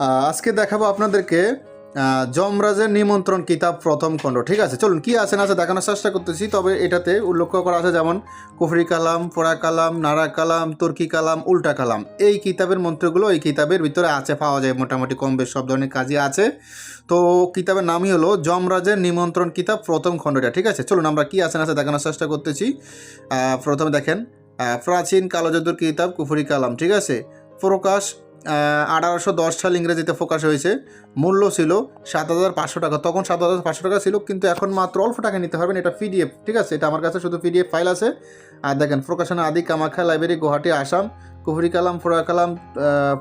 আজকে দেখাবো আপনাদেরকে যমরাজের নিমন্ত্রণ কিতাব প্রথম খণ্ড। ঠিক আছে, চলুন, কি আছে না আছে দেখানোর চেষ্টা করতেছি, তবে এটাতে উল্লেখ করা আছে যেমন কুফরি কালাম, পোড়া কালাম নাড়া কালাম, তুর্কি কালাম, উল্টা কালাম। এই কিতাবের মন্ত্রগুলো এই কিতাবের ভিতরে আছে, পাওয়া যায় মোটামুটি কম বেশ, সব ধরনের কাজই আছে। তো কিতাবের নামই হলো যমরাজের নিমন্ত্রণ কিতাব প্রথম খণ্ডটা, ঠিক আছে? চলুন, আমরা কি আছে না আছে দেখানোর চেষ্টা করতেছি। প্রথমে দেখেন প্রাচীন কালো জাদুর কিতাব, কুফরি কালাম, ঠিক আছে? প্রকাশ আঠারোশো দশ সাল ইংরেজিতে ফোকাস হয়েছে। মূল্য ছিল সাত হাজার পাঁচশো টাকা। তখন সাত হাজার পাঁচশো টাকা ছিল, কিন্তু এখন মাত্র অল্প টাকা নিতে পারবেন। এটা পিডিএফ, ঠিক আছে? এটা আমার কাছে শুধু পিডিএফ ফাইল আছে। আর দেখেন, প্রকাশনা আদি, কামাখ্যা লাইব্রেরি, গুয়াহাটি, আসাম, কুফরি কালাম ফোড়া কালাম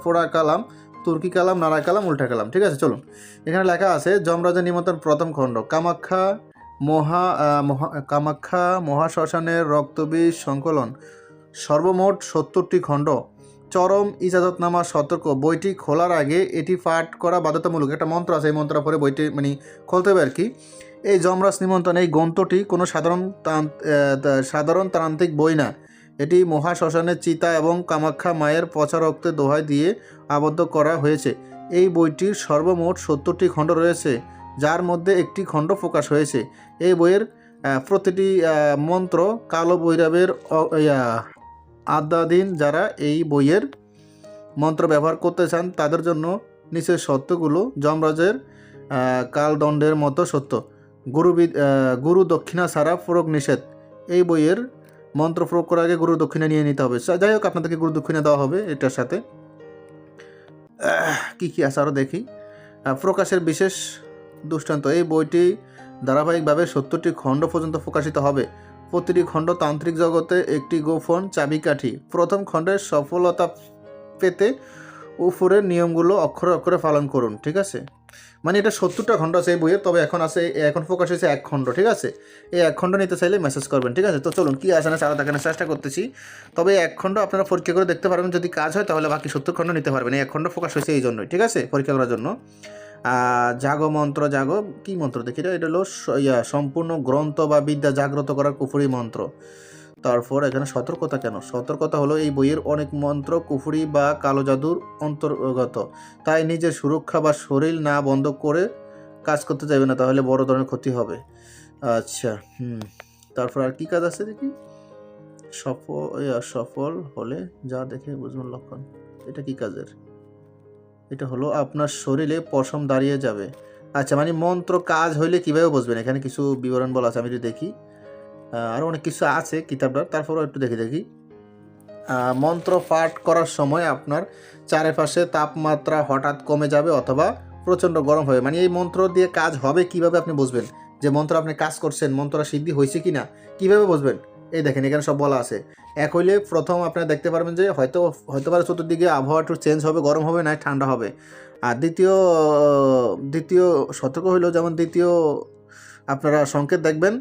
ফোড়া কালাম, তুর্কি কালাম নারা কালাম, উল্টা কালাম, ঠিক আছে? চলুন। এখানে লেখা আছে যমরাজের নিমন্ত্রণ প্রথম খণ্ড। কামাখ্যা মহা, কামাখ্যা মহাশ্মশানের রক্তবীজ সংকলন। সর্বমোট সত্তরটি খণ্ড। চরম ইজাজতনামা সতর্ক। বইটি খোলার আগে এটি পাঠ করা বাধ্যতামূলক। একটা মন্ত্র আছে, এই মন্ত্র পরে বইটি মানে খুলতে হবে আর কি এই যমরাজ নিমন্ত্রণ, এই গ্রন্থটি কোনো সাধারণ সাধারণ তান্ত্রিক বই না। এটি মহাশ্মশানের চিতা এবং কামাখ্যা মায়ের পচা রক্তে দোহাই দিয়ে আবদ্ধ করা হয়েছে। এই বইটির সর্বমোট সত্তরটি খণ্ড রয়েছে, যার মধ্যে একটি খণ্ড প্রকাশ হয়েছে। এই বইয়ের প্রতিটি মন্ত্র কালো বৈরাবের আদ্যাধীন যারা এই বইয়ের মন্ত্র ব্যবহার করতে চান, তাদের জন্য নিচের সত্যগুলো যমরাজের কালদণ্ডের মতো সত্য। গুরুবিদ গুরু দক্ষিণা ছাড়া প্রয়োগ নিষেধ। এই বইয়ের মন্ত্র প্রয়োগ করার আগে গুরু দক্ষিণা নিয়ে নিতে হবে। যাই হোক, আপনাদেরকে গুরু দক্ষিণা দেওয়া হবে এটার সাথে। কি কি আছে আরও দেখি। প্রকাশের বিশেষ দৃষ্টান্ত। এই বইটি ধারাবাহিকভাবে সত্তরটি খণ্ড পর্যন্ত প্রকাশিত হবে। প্রতিটি খণ্ড তান্ত্রিক জগতে একটি গোপন চাবিকাঠি। প্রথম খণ্ডের সফলতা পেতে উপরের নিয়মগুলো অক্ষরে অক্ষরে পালন করুন, ঠিক আছে? মানে এটা সত্তরটা খণ্ড আছে এই বইয়ের তবে এখন আছে, এখন প্রকাশ হয়েছে এক খণ্ড, ঠিক আছে? এই এক খণ্ড নিতে চাইলে মেসেজ করবেন, ঠিক আছে? তো চলুন, কী আসে না সারা দেখানোর চেষ্টা করতেছি। তবে এক খণ্ড আপনারা পরীক্ষা করে দেখতে পারবেন, যদি কাজ হয় তাহলে বাকি সত্তর খণ্ড নিতে পারবেন। এই এক খণ্ড প্রকাশ হয়েছে এই জন্যই, ঠিক আছে? পরীক্ষা করার জন্য। জাগো মন্ত্র জাগো কি মন্ত্র দেখি এটা হলো ইয়া, সম্পূর্ণ গ্রন্থ বা বিদ্যা জাগ্রত করার কুফুরি মন্ত্র। তারপর এখানে সতর্কতা কেন? সতর্কতা হলো এই বইয়ের অনেক মন্ত্র কুফুরি বা কালো জাদুর অন্তর্গত। তাই নিজের সুরক্ষা বা শরীর না বন্ধ করে কাজ করতে যাবে না তাহলে বড় ধরনের ক্ষতি হবে। আচ্ছা হুম। তারপর আর কি কাজ আছে দেখি? সফল সফল হলে যা দেখে বুঝবেন লক্ষণ। এটা কি কাজের? এটা হলো আপনার শরীরে পশম দাঁড়িয়ে যাবে। আচ্ছা মানে মন্ত্র কাজ হইলে কীভাবে বুঝবেন? এখানে কিছু বিবরণ বলা আছে, আমি একটু দেখি। আরও অনেক কিছু আছে কিতাবটা তারপরেও একটু দেখি দেখি। মন্ত্র পাঠ করার সময় আপনার চারপাশে তাপমাত্রা হঠাৎ কমে যাবে অথবা প্রচণ্ড গরম হবে। মানে এই মন্ত্র দিয়ে কাজ হবে কীভাবে আপনি বুঝবেন? যে মন্ত্র আপনি কাজ করছেন মন্ত্র সিদ্ধি হয়েছে কি না কীভাবে বুঝবেন? এই দেখেন, এখানে সব বলা আছে। এক হইলে প্রথম আপনারা দেখতে পারবেন যে হয়তো হয়তো পারে চতুর্দিকে আবহাওয়া একটু চেঞ্জ হবে, গরম হবে না ঠান্ডা হবে। আর দ্বিতীয় দ্বিতীয় সতর্ক হইলেও যেমন দ্বিতীয় আপনারা সংকেত দেখবেন,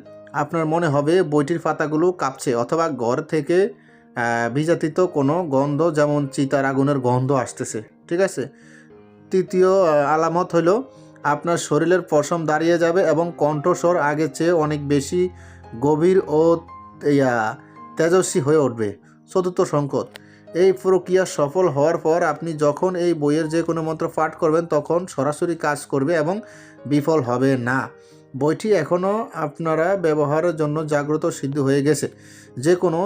আপনার মনে হবে বইটির পাতাগুলো কাঁপছে অথবা ঘর থেকে বিজাতিত কোনো গন্ধ যেমন চিতার আগুনের গন্ধ আসতেছে, ঠিক আছে? তৃতীয় আলামত হলো আপনার শরীরের পশম দাঁড়িয়ে যাবে এবং কণ্ঠস্বর আগের চেয়ে অনেক বেশি গভীর ও ইয়া তেজস্বী হয়ে উঠবে। চতুর্থ সংকট এই প্রক্রিয়া সফল হওয়ার পর আপনি যখন এই বইয়ের যে কোনো মন্ত্র পাঠ করবেন, তখন সরাসরি কাজ করবে এবং বিফল হবে না। বইটি এখনও আপনারা ব্যবহারের জন্য জাগ্রত সিদ্ধ হয়ে গেছে। যে কোনো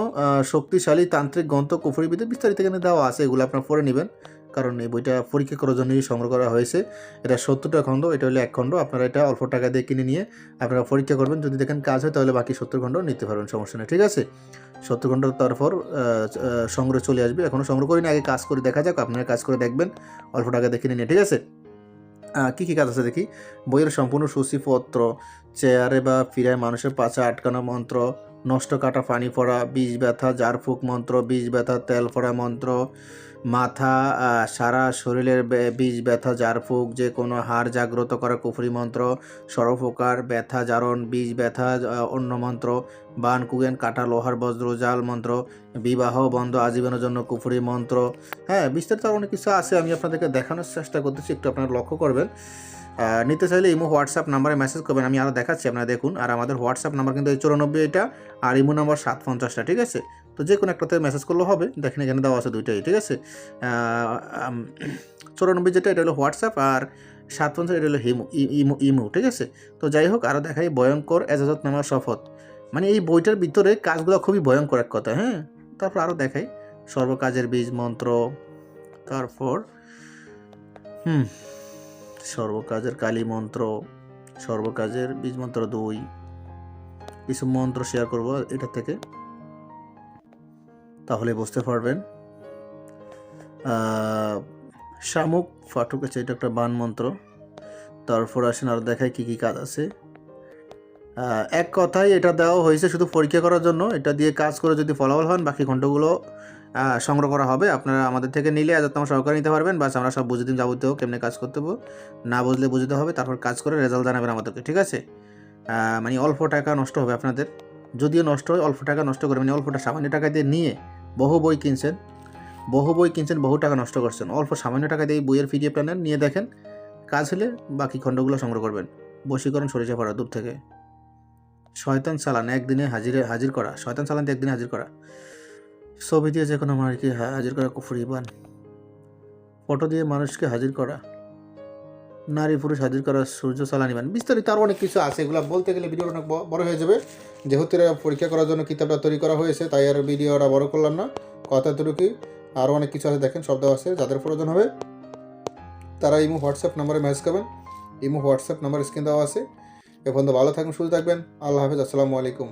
শক্তিশালী তান্ত্রিক গ্রন্থ কুফরিবিদে বিস্তারিত এখানে দেওয়া আছে, এগুলো আপনারা পড়ে নেবেন। কারণ এই বইটা পরীক্ষা করার জন্যই সংগ্রহ করা হয়েছে। এটা সত্তরটা খণ্ড, এটা হলো এক খণ্ড। আপনারা এটা অল্প টাকা দিয়ে কিনে নিয়ে আপনারা পরীক্ষা করবেন। যদি দেখেন কাজ হয়, তাহলে বাকি সত্তর খণ্ড নিতে পারবেন, সমস্যা নেই। ঠিক আছে? সত্তর ঘণ্টার তারপর সংগ্রহ চলে আসবে। এখনও সংগ্রহ করিনি, আগে কাজ করে দেখা যাক, আপনারা কাজ করে দেখবেন। অল্প টাকা দেখে নিয়ে, ঠিক আছে? কী কি কি কাজ আছে দেখি? বইয়ের সম্পূর্ণ সূচিপত্র, চেয়ারে বা ফিরায় মানুষের পাশে আটকানো মন্ত্র নষ্ট কাটা পানি পড়া বীজ ব্যথা, জারফুক মন্ত্র বীজ ব্যথা, তেল পড়া মন্ত্র, মাথা সারা শরীরের বে- বীজ ব্যথা, জারফুক, যে কোনো হাড় জাগ্রত করা কুফরি মন্ত্র সর্বপ্রকার ব্যথা জারণ বীজ ব্যথা অন্য মন্ত্র, বান, কুগেন, কাটা, লোহার বজ্র জাল মন্ত্র, বিবাহ বন্ধ, আজীবনের জন্য কুফরি মন্ত্র। হ্যাঁ বিস্তারিত অনেক কিছু আছে, আমি আপনাদেরকে দেখানোর চেষ্টা করতেছি, একটু আপনারা লক্ষ্য করবেন। নিতে চাইলে ইমো, হোয়াটসঅ্যাপ নাম্বারে মেসেজ করবেন, আমি আরও দেখাচ্ছি আপনারা দেখুন। আর আমাদের হোয়াটসঅ্যাপ নাম্বার কিন্তু এই চুরানব্বই এটা আর ইমো নাম্বার সাত পঞ্চাশটা ঠিক আছে? তো যে কোনো একটাতে মেসেজ করলেও হবে, দেখেন এখানে দেওয়া আছে দুইটাই, ঠিক আছে? চৌরানব্বই যেটা, এটা হলো হোয়াটসঅ্যাপ, আর সাত পঞ্চাশ এটা হলো হিমো ইমো ইমো, ঠিক আছে? তো যাই হোক আরও দেখাই, ভয়ঙ্কর এজাজত নামা শপথ। মানে এই বইটার ভিতরে কাজগুলো খুবই ভয়ঙ্কর এক কথা হ্যাঁ? তারপর আরও দেখাই, সর্বকাজের বীজ, মন্ত্র, তারপর, হুম। সর্বকাজের কালী মন্ত্র সর্বকাজের বীজ মন্ত্র দুই কিছু মন্ত্র শেয়ার করব এটা থেকে। তাহলে বুঝতে পারবেন। শামুক ফাটুক আছে এটা একটা বান মন্ত্র। তারপর আসেন আরও দেখায় কী কী কাজ আছে। এক কথায় এটা দেওয়া হয়েছে শুধু পরীক্ষা করার জন্য এটা দিয়ে কাজ করে যদি ফলাফল হন বাকি আহ, সংগ্রহ করা হবে। আপনারা আমাদের থেকে নিলে আজাতনামা সহকারে নিতে পারবেন। বাস আমরা সব বুঝে দিন যাবতীয় কেমনে কাজ করতে না বুঝলে বুঝতে হবে, তারপর কাজ করে রেজাল্ট জানাবেন আমাদেরকে, ঠিক আছে? মানে অল্প টাকা নষ্ট হবে আপনাদের। যদিও নষ্ট হয়, অল্প টাকা নষ্ট করে মানে অল্পটা সামান্য টাকা দিয়ে নিয়ে বহু বই কিনছেন, বহু বই কিনছেন, বহু টাকা নষ্ট করছেন। অল্প সামান্য টাকা দিয়ে এই বইয়ের পিডিএফ নেন, নিয়ে দেখেন, কাজ হলে বাকি খণ্ডগুলো সংগ্রহ করবেন। বশীকরণ সরিষা পড়া দূর থেকে। শয়তান চালান, একদিনে হাজিরে, হাজির করা। শয়তান চালান একদিনে হাজির করা। ছবি দিয়ে যে কোনো মানুষকে হাজির করা কুফুরি বান ফটো দিয়ে মানুষকে হাজির করা, নারী পুরুষ হাজির করা, সূর্য চালানি বান বিস্তারিত আরও অনেক কিছু আছে। এগুলো বলতে গেলে ভিডিওটা অনেক বড় হয়ে যাবে। যেহেতু এরা পরীক্ষা করার জন্য কিতাবটা তৈরি করা হয়েছে, তাই আর ভিডিওটা বড় করলাম না। কথা এতটুকুই। আরও অনেক কিছু আছে, দেখেন, শব্দ আছে, যাদের প্রয়োজন হবে, তারা ইমো, হোয়াটসঅ্যাপ নাম্বারে মেসেজ করবেন। ইমো, হোয়াটসঅ্যাপ নাম্বার স্ক্রিন দেওয়া আছে। এখন তো ভালো থাকবেন সুস্থ থাকবেন। আল্লাহ হাফেজ, আসসালামু আলাইকুম।